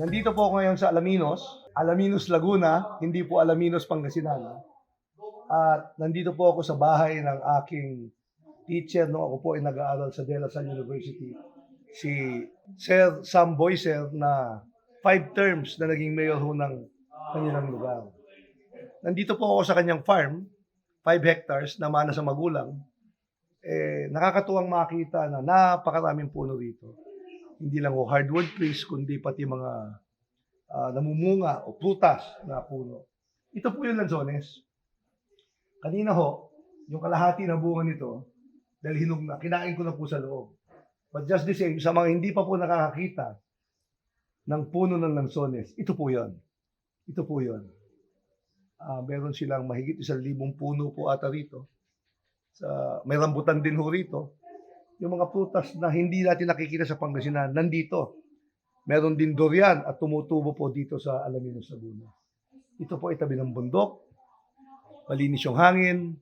Nandito po ako ngayon sa Alaminos, Alaminos Laguna, hindi po Alaminos Pangasinan. At nandito po ako sa bahay ng aking teacher nung ako po ay nag-aaral sa De La Salle University. Si Sir Sam Boyser na five terms na naging mayor ho ng kanilang lugar. Nandito po ako sa kanyang farm, 5 hectares na mana sa magulang. Eh, nakakatuwang makita na napakaraming puno rito. Hindi lang ho hardwood trees, kundi pati mga ah, namumunga o prutas na puno. Ito po yung lanzones. Kanina ho, yung kalahati na bunga nito, dahil hinog na, kinain ko na po sa loob. But just the same, sa mga hindi pa po nakakakita ng puno ng lanzones, ito po yon. Ito po yon. Ah, meron silang mahigit isang libong puno po ata rito. Sa, may rambutan din ho rito. Yung mga prutas na hindi natin nakikita sa Pangasinan, nandito. Meron din durian at tumutubo po dito sa Alaminos, Laguna. Ito po ay tabi ng bundok. Malinis yung hangin.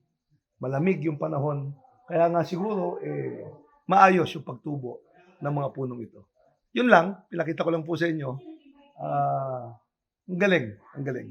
Malamig yung panahon. Kaya nga siguro, eh, maayos yung pagtubo ng mga punong ito. Yun lang, pinakita ko lang po sa inyo. Ah, ang galing, ang galing.